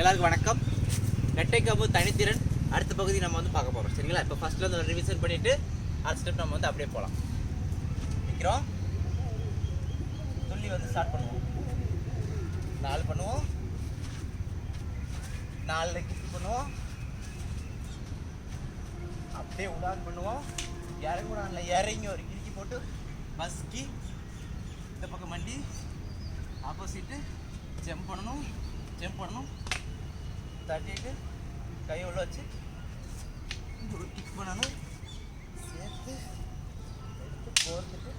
எல்லாருக்கும் வணக்கம். நெட்டை கம்பு தனித்திறன். அடுத்த பகுதி நம்ம வந்து பார்க்க போகிறோம் சரிங்களா? இப்போ ஃபஸ்ட்டில் வந்து ரிவிஷன் பண்ணிவிட்டு அடுத்த ஸ்டெப் நம்ம வந்து அப்படியே போகலாம் நிற்கிறோம் துள்ளி வந்து ஸ்டார்ட் பண்ணுவோம். நாலு பண்ணுவோம். நாலில் கிக் பண்ணுவோம். அப்படியே உடான் பண்ணுவோம். இறங்கி உடான்ல இறங்கி ஒரு கிறுக்கி போட்டு பஸ்கி இந்த பக்கம் வண்டி ஆப்போசிட்டு ஜம்ப் பண்ணணும். ஜம்ப் பண்ணணும். தட்டிட்டு கையை உள்ள வச்சு ஒரு கிக் பண்ணணும். சேர்த்து எடுத்து கோர்த்துட்டு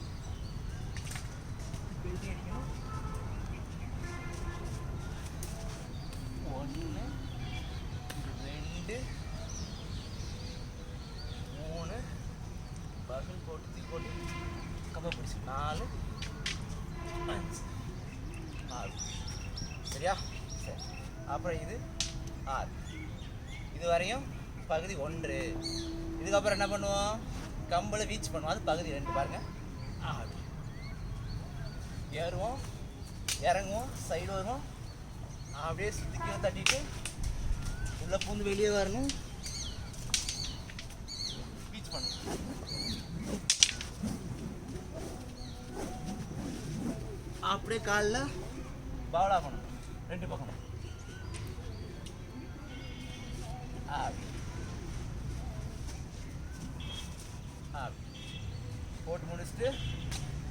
பெல்ட் அடிக்கணும். ஒன்று ரெண்டு மூணு. பகல் போட்டு தூக்கி போட்டு கப்பை பிடிச்சி நாலு அஞ்சு. ஆறு. சரியா? சரி. அப்புறம் இது ஆறு. இதுவரையும் பகுதி ஒன்று. இதுக்கப்புறம் என்ன பண்ணுவோம்? கம்பில் வீச் பண்ணுவோம். அது பகுதி ரெண்டு. பாருங்க. ஆறு. ஏறுவோம். இறங்குவோம். சைடு வருவோம். அப்படியே சுற்றி கீழே தட்டிட்டு உள்ளே பூந்து வெளியே வரணும். பீச் பண்ணணும் அப்படியே காலில் பவுலாகணும் ரெண்டு பக்கம் அப்படி அப்படி போட்டு முடிச்சுட்டு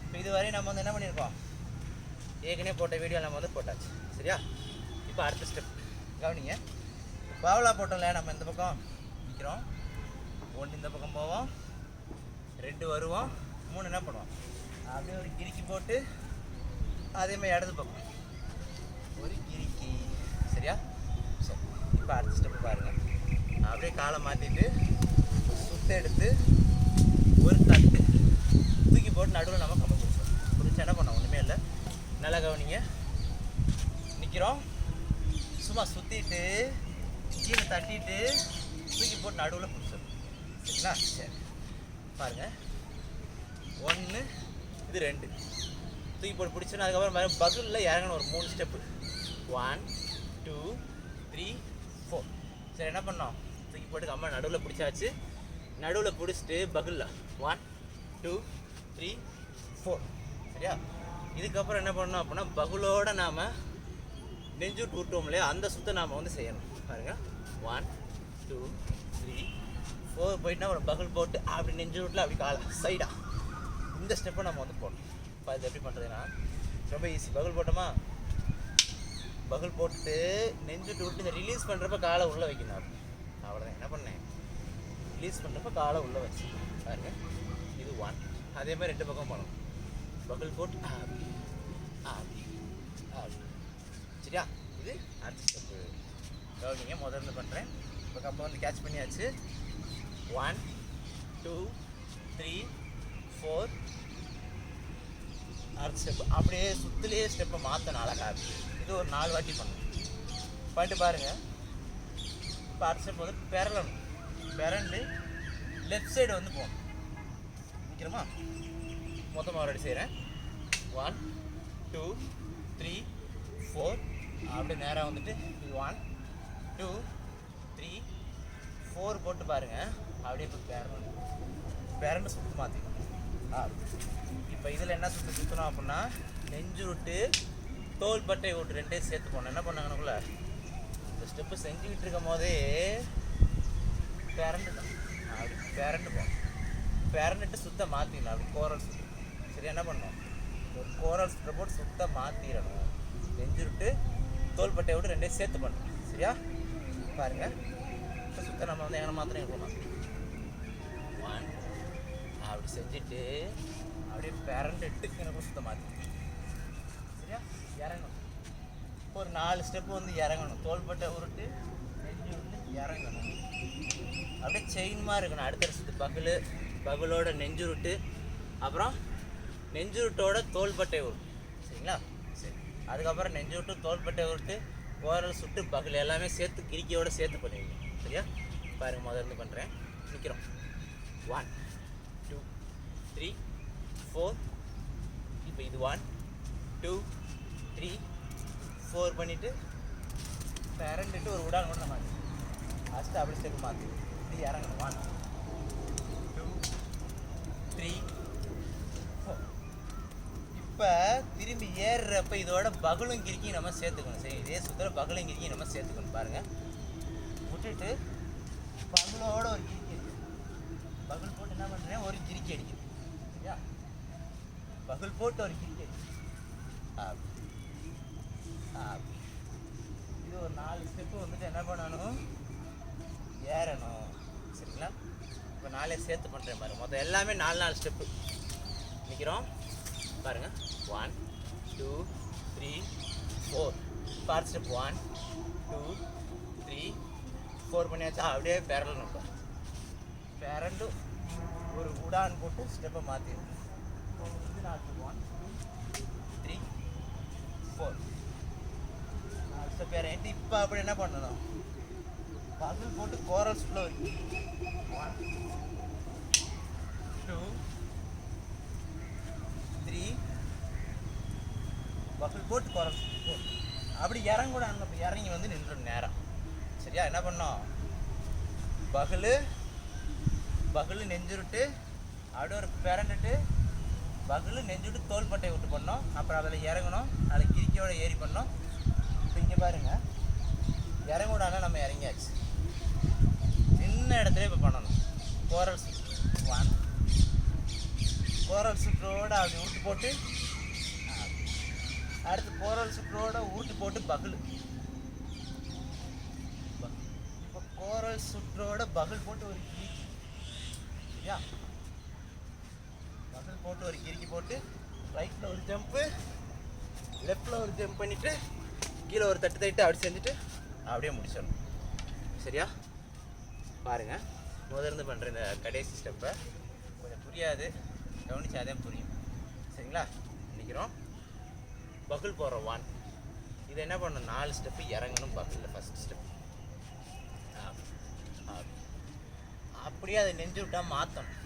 இப்போ இதுவரை நம்ம வந்து என்ன பண்ணியிருக்கோம்? ஏற்கனவே போட்ட வீடியோ நம்ம வந்து போட்டாச்சு. சரியா? இப்போ அடுத்த ஸ்டெப் கவனிங்க. பாவலா போட்டோம்ல நம்ம இந்த பக்கம் நிற்கிறோம் ஒன்று இந்த பக்கம் போவோம். ரெண்டு வருவோம். மூணு என்ன பண்ணுவோம்? அப்படியே ஒரு கிரிக்கி போட்டு அதே மாதிரி இடது பக்கம். ஒரு கிறுக்கி. சரியா சரி இப்போ அடுத்த ஸ்டெப் பாருங்கள் அப்படியே காலை மாற்றிட்டு சுத்த எடுத்து ஒரு தட்டு தூக்கி போட்டு நடுவில் நம்ம கம்மி பிடிச்சோம். பிடிச்சா என்ன பண்ணோம்? ஒன்றுமே இல்லை. நல்லா கவனிங்க. நிற்கிறோம் சும்மா சுற்றிட்டு கீழே தட்டிட்டு தூக்கி போட்டு நடுவில் பிடிச்சோம். சரிங்களா? சரி. பாருங்கள் ஒன்று இது ரெண்டு. தூக்கி போட்டு பிடிச்சோன்னா அதுக்கப்புறம் பகுலில் இறங்கணும் ஒரு மூணு step one two three four சரி என்ன பண்ணோம்? தூக்கி போட்டு அம்மா நடுவில் பிடிச்சாச்சு. நடுவில் பிடிச்சிட்டு பகுல்ல ஒன் டூ த்ரீ ஃபோர் சரியா? இதுக்கப்புறம் என்ன பண்ணோம் அப்படின்னா பகுலோட நாம் நெஞ்சு விட்டுவோம் இல்லையா? அந்த சுத்தை நாம் வந்து செய்யணும். பாருங்க. ஒன் டூ த்ரீ ஃபோர் போயிட்டுனா ஒரு பகுல் போட்டு அப்படி நெஞ்சு விட்டுல அப்படி கால சைடாக இந்த ஸ்டெப்பை நம்ம வந்து போடணும். இப்போ அது எப்படி பண்ணுறதுன்னா ரொம்ப ஈஸி பகுல் போட்டோமா? பகுல் போட்டு நெஞ்சு விட்டு இந்த ரிலீஸ் பண்ணுறப்ப காலை உள்ளே வைக்கணும். அப்படி அவ்வளோதான் என்ன பண்ணேன் ரிலீஸ் பண்ணுறப்ப காலை உள்ளே வச்சு பாருங்க இது ஒன் அதே மாதிரி ரெண்டு பக்கம் பண்ணணும் பபிள் போட் ஆபி ஆபி அப்படி சரியா இது அடுத்த ஸ்டெப்பு கவனிங்க முதல்ல பண்ணுறேன் இப்போ கம்பை வந்து கேட்ச் பண்ணியாச்சு ஒன் டூ த்ரீ ஃபோர் அடுத்த ஸ்டெப் அப்படியே சுற்றுலேயே ஸ்டெப்பை மாற்றணும் அழகாக இது ஒரு நாலு வாட்டி பண்ணணும் பண்ணிட்டு பாருங்கள் இப்போ அடுத்த ஸ்டெப் வந்து பெறலணும் பெரண்டு லெஃப்ட் சைடு வந்து போகணும். நிற்கிறோமா மொத்தமாக ஒரு செய்கிறேன் ஒன் டூ த்ரீ ஃபோர் அப்படியே நேராக வந்துட்டு ஒன் டூ த்ரீ ஃபோர் போட்டு பாருங்கள் அப்படியே இப்போ பேரணும் பேரண்ட் சுற்று மாற்றிக்கணும் ஆ. இப்போ இதில் என்ன சுற்று சுற்றணும் அப்படின்னா நெஞ்சு விட்டு தோல் பட்டை விட்டு ரெண்டையும் சேர்த்து போனோம் என்ன பண்ணாங்கன்னுக்குள்ள ஸ்டெப்பு செஞ்சுக்கிட்டு இருக்கும் போதே பேரண்ட் தான் அப்படி பிறண்டுப்போம் போகணும் சுத்த மாற்றிடணும் அப்படி கோரல் சுற்று சரி என்ன பண்ணணும் ஒரு கோரல் சுற்றை போட்டு சுத்த மாற்றிடணும் நெஞ்சு தோல்பட்டையை தோள்பட்டையை விட்டு ரெண்டையும் சேர்த்து பண்ணணும். சரியா? பாருங்க. இப்போ சுத்த நம்ம வந்து எங்கே மாத்திரம் இருக்கணும் ஒன் அப்படி செஞ்சுட்டு அப்படியே பிறண்டுட்டு எனக்கு சுத்த மாற்றி சரியா? இறங்கணும். ஒரு நாலு ஸ்டெப்பு வந்து இறங்கணும். தோள்பட்டை உருட்டு நெஞ்சு விட்டு இறங்கணும். அப்படியே செயின் மாதிரி இருக்கணும். அடுத்த சுத்து பகல் பகலோட நெஞ்சுருட்டு அப்புறம் நெஞ்சுருட்டோட தோள்பட்டை உருட்டு. சரிங்களா? சரி. அதுக்கப்புறம் நெஞ்சுருட்டு தோள்பட்டை உருட்டு ஓரல் சுட்டு பகல் எல்லாமே சேர்த்து கிரிக்கியோட சேர்த்து பண்ணுவீங்க சரியா? பாருங்கள் முதல்ல இருந்து பண்ணுறேன் நிற்கிறோம் ஒன் டூ த்ரீ ஃபோர் இப்போ இது ஒன் டூ த்ரீ ஃபோர் பண்ணிவிட்டு பிறண்டுட்டு ஒரு உடான் கூட நம்ம ஃபஸ்ட்டு அப்படி ஸ்டெப் மாற்றி இது இறங்கணும். ஒன் டூ த்ரீ ஃபோர் இப்போ திரும்பி ஏறுறப்ப இதோட பகலும் கிரிக்கியும் நம்ம சேர்த்துக்கணும். சரி இதே சுத்தர பகலும் கிரிக்கியும் நம்ம சேர்த்துக்கணும். பாருங்கள் விட்டுட்டு பகலோட ஒரு கிரிக்கி அடிக்கணும் பகுல் போட்டு என்ன பண்ணுறேன் ஒரு கிரிக்கி அடிக்கணும் சரியா? பகுல் போட்டு ஒரு கிரிக்கி அடிக்கணும் அப்படி. இது ஒரு நாலு ஸ்டெப்பு வந்துட்டு என்ன பண்ணணும்? ஏறணும். சரிங்களா? இப்போ நாளே சேர்த்து பண்ணுறேன் பாருங்க மொத்தம் எல்லாமே நாலு நாலு ஸ்டெப்பு நிற்கிறோம் பாருங்கள் one two three four four step one two three four பண்ணியாச்சா? அப்படியே பெறலணும் இப்போ பெரண்டு ஒரு உடான் போட்டு ஸ்டெப்பை மாற்றிடும் இது நாலு one two three four so step இறங்கிட்டு இப்போ அப்படி என்ன பண்ணணும்? பசில் போட்டு கோரல் ஸ்லோ ஒன் டூ த்ரீ பசில் போட்டு கோரல் ஃபோர் அப்படி இறங்கூட நம்ம இறங்கி வந்து நின்றுடும் நேரம். சரியா? என்ன பண்ணோம் பகலு பகல் நெஞ்சுருட்டு அப்படியே ஒரு பிறண்டுட்டு பகல் நெஞ்சுட்டு தோள்பட்டையை விட்டு பண்ணோம் அப்புறம் அதில் இறங்கணும். அதில் கிரிக்கையோட ஏறி பண்ணோம் இப்போ இங்கே பாருங்க. இறங்கூடானா நம்ம இறங்கியாச்சு. சின்ன இடத்துல இப்போ பண்ணணும். கோரல் ஒன் கோரல் சுற்றோடு அப்படி உருட்டு போட்டு அடுத்து கோரல் சுற்றோட உருட்டு போட்டு பகல். இப்போ கோரல் சுற்றோட பகுல் போட்டு ஒரு கிரிக்கி சரியா? பகல் போட்டு ஒரு கிரிக்கி போட்டு ரைட்டில் ஒரு ஜம்ப்பு லெஃப்டில் ஒரு ஜம்ப் பண்ணிவிட்டு கீழே ஒரு தட்டு தட்டு அப்படி செஞ்சுட்டு அப்படியே முடிச்சிடணும். சரியா? பாருங்க. முதல்ல பண்ணுற இந்த கடைசி ஸ்டெப்பை கொஞ்சம் புரியாது. கவனிச்சாதே புரியும். சரிங்களா? நிற்கிறோம் பகுல் போடுற ஒன் இது என்ன பண்ணணும் நாலு ஸ்டெப்பு இறங்கணும் பகுலில் ஃபஸ்ட் ஸ்டெப் அப்படியே அதை நெஞ்சு விட்டா மாற்றணும்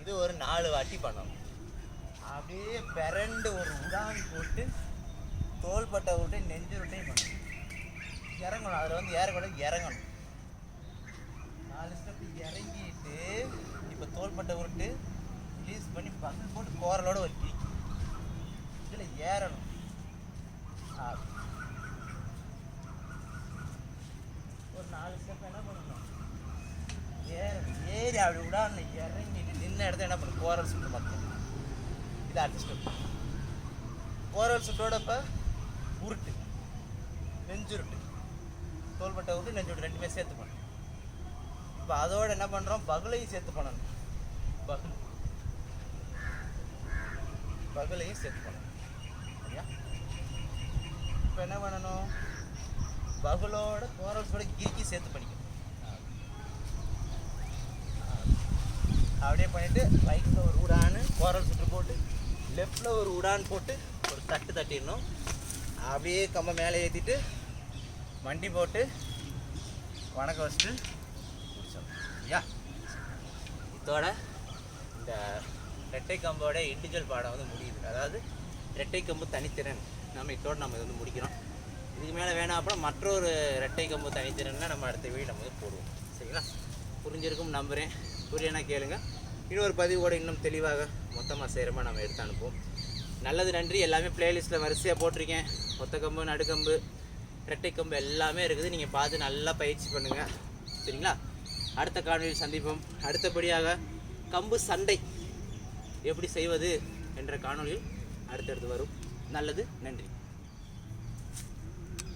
இது ஒரு நாலு வாட்டி பண்ணணும். அப்படியே பிறண்டு ஒரு உடான் போட்டு தோள்பட்டை விட்டு நெஞ்சு விட்டையும் பண்ணணும் இறங்கணும். அதில் வந்து ஏறக்கூடாது இறங்கணும். நாலு ஸ்டெப் இறங்கிட்டு இப்போ தோள்பட்டை விட்டு ரிலீஸ் பண்ணி பக்கல் போட்டு கோரலோட ஒரு கீ இதில் ஏறணும். ஒரு நாலு ஸ்டெப் என்ன பண்ணணும்? ஏறணும் ஏறி அப்படி விடாம இறங்கிட்டு நின்ன இடத்த என்ன பண்ணணும்? கோரல் சுட்டு மட்டும். இது அடுத்த ஸ்டெப் கோரல் சுட்டோட இப்போ உருட்டு. நெஞ்சுருட்டு. தோல்பட்டை உருட்டு நெஞ்சுருட்டு ரெண்டுமே சேர்த்து பண்ணணும். இப்போ அதோட என்ன பண்ணுறோம் பகலையும் சேர்த்து பண்ணணும். பகல். பகுலையும் சேர்த்து பண்ணணும். சரியா? இப்போ என்ன பண்ணணும்? பகலோட கோரல்ஸோட கிறுக்கி சேர்த்து பண்ணிக்கணும். அப்படியே பண்ணிவிட்டு ரைட்டில் ஒரு உடான்னு கோரல் சுற்று போட்டு லெஃப்டில் ஒரு உடான் போட்டு ஒரு தட்டு தட்டிடணும். அப்படியே கம்ப மேலே ஏற்றிட்டு வண்டி போட்டு வணக்கம் வச்சுட்டு முடிச்சோம் ஐயா. இதோட இந்த ரெட்டை கம்போட இண்டிவிஜுவல் பாடம் வந்து முடியுது. அதாவது ரெட்டை கம்பு தனித்திறன். நம்ம இதோட நம்ம இது வந்து முடிக்கிறோம். இதுக்கு மேலே வேணாம் அப்புறம் மற்றொரு ரெட்டை கம்பு தனித்திறன்னா நம்ம அடுத்த வீடு நம்ம வந்து போடுவோம். சரிங்களா? புரிஞ்சிருக்கும் நம்புகிறேன் புரியனா கேளுங்க. இன்னொரு பதிவோடு இன்னும் தெளிவாக மொத்தமாக செய்கிறமா நம்ம எடுத்து அனுப்புவோம். நல்லது நன்றி. எல்லாமே பிளேலிஸ்ட்டில் வரிசையாக போட்டிருக்கேன். ஒத்த கம்பு நடுக்கம்பு ரெட்டை கம்பு எல்லாமே இருக்குது. நீங்கள் பார்த்து நல்லா பயிற்சி பண்ணுங்கள் சரிங்களா? அடுத்த காணொலியில் சந்திப்போம். அடுத்தபடியாக கம்பு சண்டை எப்படி செய்வது என்ற காணொளியில் அடுத்தடுத்து வரும். நல்லது நன்றி.